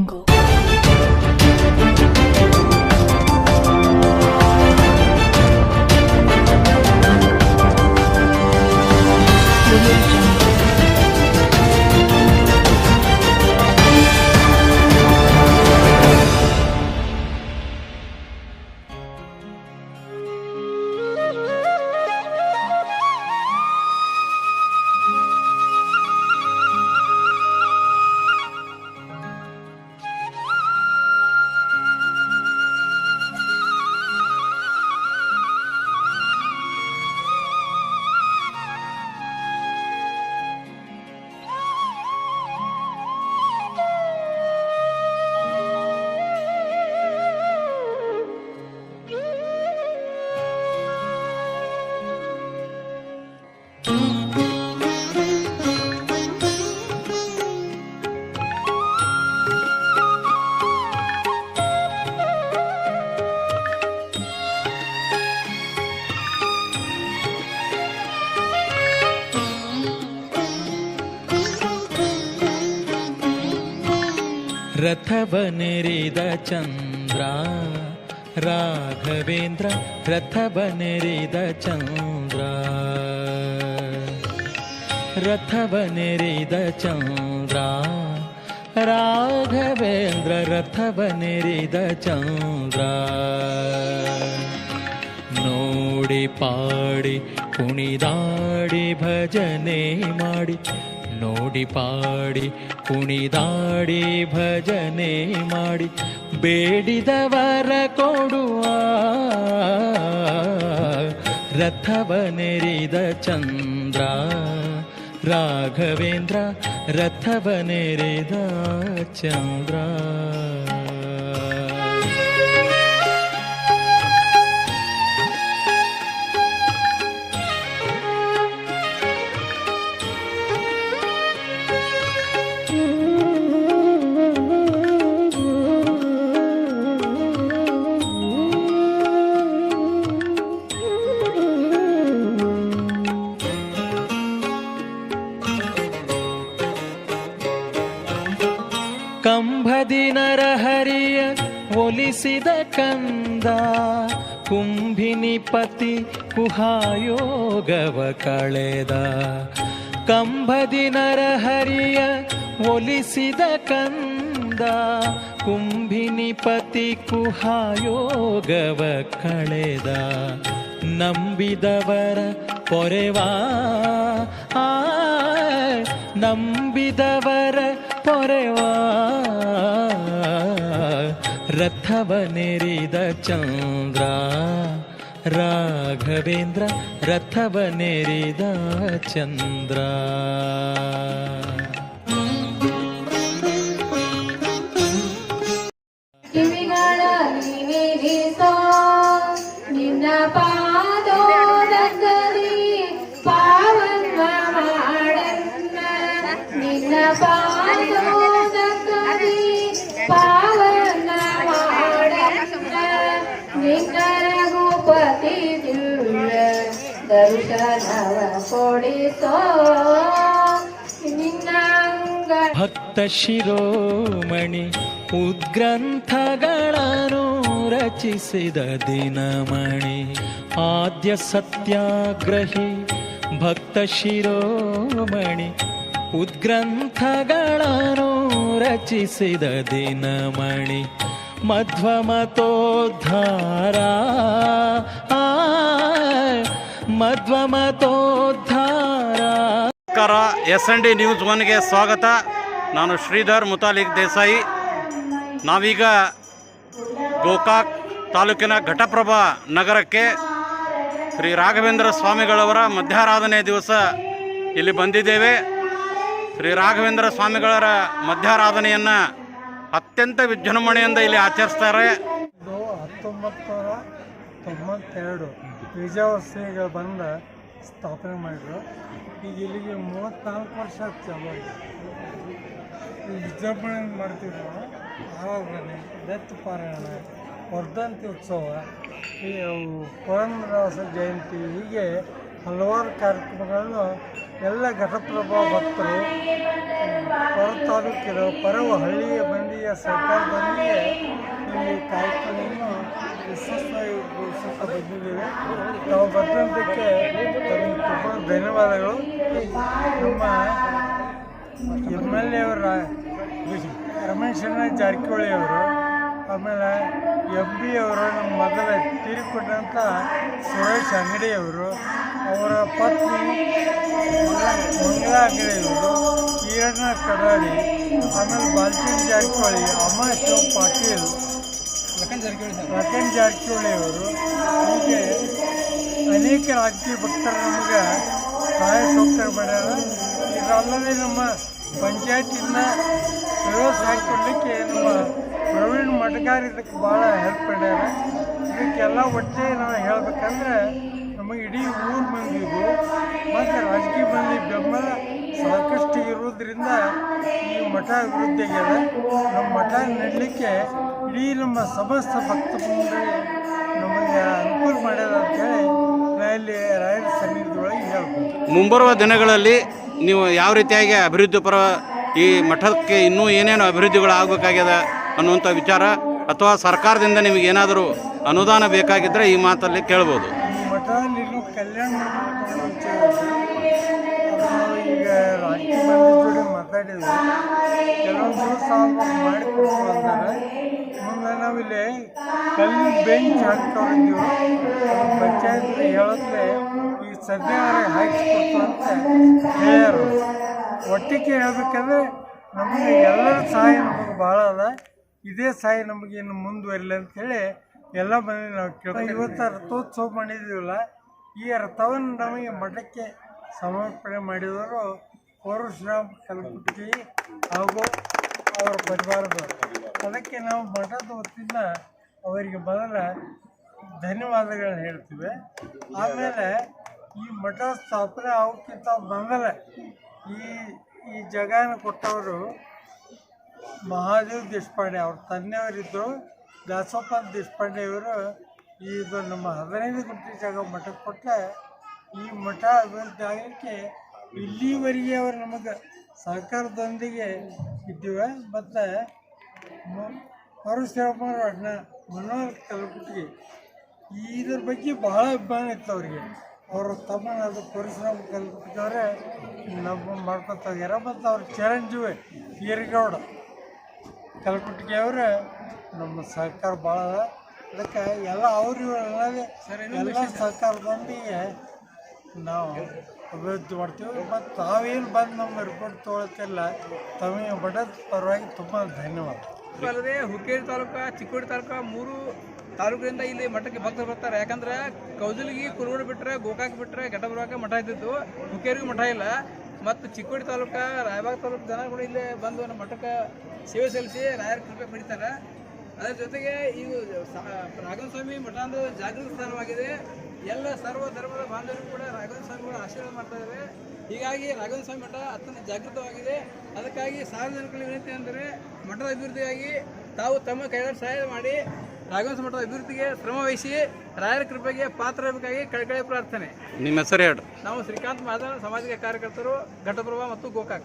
angle रथ चन्द्रा राघवेन्द्र रथ बनेर चन्द्रा रथ चन्द्रा राघवेन्द्र रथ चन्द्रा नोडि पाडि कुणिदाडि भजने माडि ನೋಡಿ ಪಾಡಿ ಕುಣಿದಾಡಿ ಭಜನೆ ಮಾಡಿ ಬೇಡಿದವರ ಕೊಡುವ ರಥವನೆರಿದ ಚಂದ್ರ ರಾಘವೇಂದ್ರ ರಥವನೆರಿದ ಚಂದ್ರ. ಕಂಬದಿ ನರಹರಿಯ ಒಲಿಸಿದ ಕಂದ, ಕುಂಭಿನಿ ಪತಿ ಕುಹಾಯೋಗವ ಕಳೆದ. ಕಂಬದಿ ನರಹರಿಯ ಒಲಿಸಿದ ಕಂದ, ಕುಂಭಿನಿ ಪತಿ ಕುಹಾಯೋಗವ ಕಳೆದ. ನಂಬಿದವರ ಪೊರೆವಾ ನಂಬಿದವರ ಪೊರೆವಾ. ರಥವನೆರಿದ ಚಂದ್ರ. ರಾಘವೇಂದ್ರ ರಥವನೆರಿದ ಚಂದ್ರ. ರಘುಪತಿ ದಿವ್ಯ ದರ್ಶನವ ಕೊಡಿಸೋ. ನಿನ್ನ ಅಂಗ ಭಕ್ತ ಶಿರೋಮಣಿ ಉದ್ಗ್ರಂಥಗಳನ್ನು ರಚಿಸಿದ ದಿನಮಣಿ. ಆದ್ಯ ಸತ್ಯಾಗ್ರಹಿ ಭಕ್ತ ಶಿರೋಮಣಿ ಉದ್ಗ್ರಂಥಗಳನ್ನು ರಚಿಸಿದ ದಿನಮಣಿ. ಆ, ಮಧ್ವಮತೋದ್ಧಾರ. ನಮಸ್ಕಾರ, ಎಸ್ ಎನ್ ಡಿ ನ್ಯೂಸ್ ಒನ್ಗೆ ಸ್ವಾಗತ. ನಾನು ಶ್ರೀಧರ್ ಮುತಾಲಿಕ್ ದೇಸಾಯಿ. ನಾವೀಗ ಗೋಕಾಕ್ ತಾಲೂಕಿನ ಘಟಪ್ರಭಾ ನಗರಕ್ಕೆ ಶ್ರೀ ರಾಘವೇಂದ್ರ ಸ್ವಾಮಿಗಳವರ ಮಧ್ಯಾರಾಧನೆ ದಿವಸ ಇಲ್ಲಿ ಬಂದಿದ್ದೇವೆ. ಶ್ರೀ ರಾಘವೇಂದ್ರ ಸ್ವಾಮಿಗಳರ ಮಧ್ಯಾರಾಧನೆಯನ್ನು ಅತ್ಯಂತ ವಿಜೃಂಭಣೆಯಿಂದ ಇಲ್ಲಿ ಆಚರಿಸ್ತಾರೆ. ಹತ್ತೊಂಬತ್ತು ತೊಂಬತ್ತೆರಡು ವಿಜಯವಾಸಿಗಳು ಬಂದ ಸ್ಥಾಪನೆ ಮಾಡಿದ್ರು. ಈಗ ಇಲ್ಲಿಗೆ ಮೂವತ್ತ್ನಾಲ್ಕು ವರ್ಷ ಚಾಲು ಮಾಡ್ತೀವಿ ವಿಜೃಂಭಣೆ ಮಾಡ್ತಿದ್ರು ಆವಾಗಲೇ ದತ್ತ ಪಾರಾಯಣ, ವರ್ಧಂತಿ ಉತ್ಸವ, ಈ, ಅವು ಪುರಂದರದಾಸ ಜಯಂತಿ ಹೀಗೆ ಹಲವಾರು ಕಾರ್ಯಕ್ರಮಗಳನ್ನು ಎಲ್ಲ ಘಟಪ್ರಭಾ ಭಕ್ತರು, ಹೊರ ತಾಲೂಕಿನ ಪರವ ಹಳ್ಳಿಯ ಮಂದಿಯ ಸರ್ಕಾರದೊಂದಿಗೆ ಈ ಕಾರ್ಯಕ್ರಮವನ್ನು ಯಶಸ್ವಿಗೊಳಿಸುತ್ತಾ ಬಂದಿದ್ದೇವೆ. ನಾವು ಬಂದಂತಕ್ಕೆ ತಮಗೆ ತುಂಬ ಧನ್ಯವಾದಗಳು. ನಮ್ಮ ಎಂ ಎಲ್ ಎ ಅವರ ರಮೇಶ್ ಜಾರಕಿಹೊಳಿ ಅವರು ಆಮೇಲೆ ಎಂ ಬಿ ಅವರು ನಮ್ಮ ಮೊದಲ ತೀರಿಕೊಂಡಂಥ ಸುರೇಶ್ ಅಂಗಡಿಯವರು ಅವರ ಪತ್ನಿ ಮಂಗಳಾ ಅಂಗಡಿಯವರು ಕಿರಣ ಕಡಾಡಿ ಆಮೇಲೆ ಬಾಲ್ಚಂದ್ ಜಾರಕಿಹೊಳಿ ಅಮರೇಶ್ವರ್ ಪಾಟೀಲ್ ಲಖನ್ ಜಾರಕಿಹೊಳಿ ಅವರು ಹೀಗೆ ಅನೇಕ ರಾಜಕೀಯ ಭಕ್ತರು ನಮಗೆ ಸಹಾಯ ಸೌಕರ್ಯ ಮಾಡ್ಯಾರ. ಇದಲ್ಲದೆ ನಮ್ಮ ಪಂಚಾಯತಿಂದ ವ್ಯವಸ್ಥೆ ಹಾಕೊಡ್ಲಿಕ್ಕೆ ನಮ್ಮ ಪ್ರವೀಣ್ ಮಠಕಾರ ಇದಕ್ಕೆ ಭಾಳ ಹೆಲ್ಪ್ ಮಾಡ್ಯಾರ. ಇದಕ್ಕೆಲ್ಲ ಒಟ್ಟೆ ನಾವು ಹೇಳ್ಬೇಕಂದ್ರೆ ನಮಗೆ ಇಡೀ ಊರು ಮಂದಿಗೂ ಮತ್ತು ರಾಜಕೀಯ ಮಂದಿ ಬೆಂಬಲ ಸಾಕಷ್ಟು ಇರೋದ್ರಿಂದ ಈ ಮಠ ಅಭಿವೃದ್ಧಿ ಆಗ್ಯದ. ನಮ್ಮ ಮಠ ನೆಡಲಿಕ್ಕೆ ಇಡೀ ನಮ್ಮ ಸಮಸ್ತ ಭಕ್ತ ಮುಂದೆ ನಮಗೆ ಅನುಕೂಲ ಮಾಡ್ಯಾರ ಅಂತೇಳಿ ಇಲ್ಲಿ ರಾಯರ ಸನ್ನಿಧಿಯೊಳಗೆ ಹೇಳ್ಬೋದು. ಮುಂಬರುವ ದಿನಗಳಲ್ಲಿ ನೀವು ಯಾವ ರೀತಿಯಾಗಿ ಅಭಿವೃದ್ಧಿ ಪರ ಈ ಮಠಕ್ಕೆ ಇನ್ನೂ ಏನೇನು ಅಭಿವೃದ್ಧಿಗಳು ಆಗಬೇಕಾಗ್ಯದ ಅನ್ನುವಂಥ ವಿಚಾರ ಅಥವಾ ಸರ್ಕಾರದಿಂದ ನಿಮಗೆ ಏನಾದರೂ ಅನುದಾನ ಬೇಕಾಗಿದ್ದರೆ ಈ ಮಾತಲ್ಲಿ ಕೇಳ್ಬೋದು. ಕಲ್ಯಾಣ ಈಗ ರಾಜಕೀಯ ಮಾತಾಡಿದ್ವಿ ಕೆಲವೊಂದು ದಿವಸ ಮಾಡಿಕೊಡ್ತು ಅಂತಾರೆ ಮುಂದೆ ನಾವಿಲ್ಲಿ ಕಲ್ಲು ಬೆಂಚ್ ಹಾಕ್ಕೊಂಡಿದ್ದೀವಿ ಪಂಚಾಯತ್ ಹೇಳುತ್ತೆ ಈ ಸದ್ಯ ಹಾಕಿಸ್ಕೊಡ್ತು ಅಂತ ಒಟ್ಟಿಗೆ ಹೇಳ್ಬೇಕಂದ್ರೆ ನಮಗೆ ಎಲ್ಲರ ಸಹಾಯ ನಮಗೆ ಭಾಳ ಅದ. ಇದೇ ಸಹಾಯ ನಮಗೆ ಇನ್ನು ಅಂತ ಹೇಳಿ ಎಲ್ಲ ಮನೆ ನಾವು ಕೇಳ್ತೀವಿ ಇವತ್ತು ರಥೋತ್ಸವ ಮಾಡಿದ್ದೀವಲ್ಲ, ಈ ರಥವನ್ನು ನಮಗೆ ಮಠಕ್ಕೆ ಸಮರ್ಪಣೆ ಮಾಡಿದವರು ಪರಶುರಾಮ್ ಕಲಬುರ್ಗಿ ಹಾಗೂ ಅವರ ಪರಿವಾರದವರು. ಅದಕ್ಕೆ ನಾವು ಮಠದ ವತಿಯಿಂದ ಅವರಿಗೆ ಮೊದಲ ಧನ್ಯವಾದಗಳು ಹೇಳ್ತೀವಿ. ಆಮೇಲೆ ಈ ಮಠ ಸ್ಥಾಪನೆ ಆಗೋಕ್ಕಿಂತ ಮೊದಲ ಈ ಈ ಜಾಗನ ಕೊಟ್ಟವರು ಮಹಾದೇವ್ ದೇಶಪಾಂಡೆ ಅವ್ರ. ತಂದೆಯವರಿದ್ದರು ದಾಸಪ್ಪ ದೇಶಪಾಂಡೆಯವರು ಇದು ನಮ್ಮ ಹದಿನೈದು ಗುಂಟೆ ಜಾಗ ಮಠಕ್ಕೆ ಕೊಟ್ಟರೆ ಈ ಮಠ ಅಭಿವೃದ್ಧಿ ಆಗಲಿಕ್ಕೆ ಇಲ್ಲಿವರೆಗೆ ಅವರು ನಮಗೆ ಸಹಕಾರದೊಂದಿಗೆ ಇದ್ದೀವಿ. ಮತ್ತು ಪರಶುರಾಮರ ಅಣ್ಣ ಮನೋಹರ್ ಕಲಬುರ್ಗಿ ಇದ್ರ ಬಗ್ಗೆ ಬಹಳ ಅಭಿಮಾನ ಇತ್ತು ಅವರಿಗೆ. ಅವರ ತಮ್ಮನಾದ ಪರಿಶ್ರಮ ಕಲ್ಪಿಸಿದವರೇ ನಮ್ಮ ಮಾಡ್ಕೊತ ಹೋಗ್ಯಾರ ಮತ್ತು ಅವ್ರ ಚಿರಂಜೀವಿ ಈರಗೌಡ ಕಲಕುಟ್ಟಿಗೆ ಅವರ ನಮ್ಮ ಸಹಕಾರ ಭಾಳ ಅದ. ಅದಕ್ಕೆ ಎಲ್ಲ ಅವ್ರು ಸರಿ ಎಲ್ಲ ಸಹಕಾರದೊಂದಿಗೆ ನಾವು ಅಭಿವೃದ್ಧಿ ಮಾಡ್ತೀವಿ. ಮತ್ತು ತಾವೇನು ಬಂದು ನಮ್ಮ ರಿಪೋರ್ಟ್ ತೊಗೊಳ್ತಿಲ್ಲ ತಮಗೆ ಬಡ ಪರವಾಗಿ ತುಂಬ ಧನ್ಯವಾದ. ಅಲ್ಲದೆ ಹುಕ್ಕೇರಿ ತಾಲೂಕು ಚಿಕ್ಕೋಡಿ ತಾಲೂಕು ಮೂರು ತಾಲೂಕಿನಿಂದ ಇಲ್ಲಿ ಮಠಕ್ಕೆ ಭಕ್ತರು ಬರ್ತಾರೆ. ಯಾಕಂದ್ರೆ ಕೌಜಲಗಿ ಕುರುಗೋಡು ಬಿಟ್ಟರೆ ಗೋಕಾಕ್ ಬಿಟ್ಟರೆ ಘಟಬುರಾಕ ಮಠ ಇದ್ದಿದ್ದು. ಹುಕ್ಕೇರಿಗೂ ಮಠ ಇಲ್ಲ. ಮತ್ತು ಚಿಕ್ಕೋಡಿ ತಾಲೂಕು, ರಾಯಬಾಗ ತಾಲೂಕು ಜನಗಳು ಇಲ್ಲಿ ಬಂದು ನಮ್ಮ ಮಠಕ್ಕೆ ಸೇವೆ ಸಲ್ಲಿಸಿ ರಾಯರ ಕೃಪೆ ಪಡಿತಾರೆ. ಅದರ ಜೊತೆಗೆ ಇದು ರಾಘವೇಂದ್ರ ಸ್ವಾಮಿ ಮಠ ಅಂದ್ರೆ ಜಾಗೃತ ಸ್ಥಾನವಾಗಿದೆ. ಎಲ್ಲ ಸರ್ವ ಧರ್ಮದ ಬಾಂಧವರು ಕೂಡ ರಾಘವೇಂದ್ರ ಸ್ವಾಮಿಗಳು ಆಶೀರ್ವಾದ ಮಾಡ್ತಾ ಇದ್ದಾರೆ ಹೀಗಾಗಿ ರಾಘವೇಂದ್ರ ಸ್ವಾಮಿ ಮಠ ಅತ್ಯಂತ ಜಾಗೃತವಾಗಿದೆ. ಅದಕ್ಕಾಗಿ ಸಾರ್ವಜನಿಕರಲ್ಲಿ ವಿನಂತಿ ಅಂದರೆ ಮಠದ ಅಭಿವೃದ್ಧಿಯಾಗಿ ತಾವು ತಮ್ಮ ಕೈಲಾದ ಸಹಾಯ ಮಾಡಿ ರಾಘವೇಂದ್ರ ಮಠದ ಅಭಿವೃದ್ಧಿಗೆ ಶ್ರಮ ವಹಿಸಿ ರಾಯರ ಕೃಪೆಗೆ ಪಾತ್ರರಬೇಕಾಗಿ ಕಳಕಳಿ ಪ್ರಾರ್ಥನೆ. ನಿಮ್ಮ ಹೆಸರು ಹೇಳಿ ನಾವು ಶ್ರೀಕಾಂತ್ ಮಾದ ಸಾಮಾಜಿಕ ಕಾರ್ಯಕರ್ತರು ಘಟಪ್ರಭಾ ಮತ್ತು ಗೋಕಾಕ.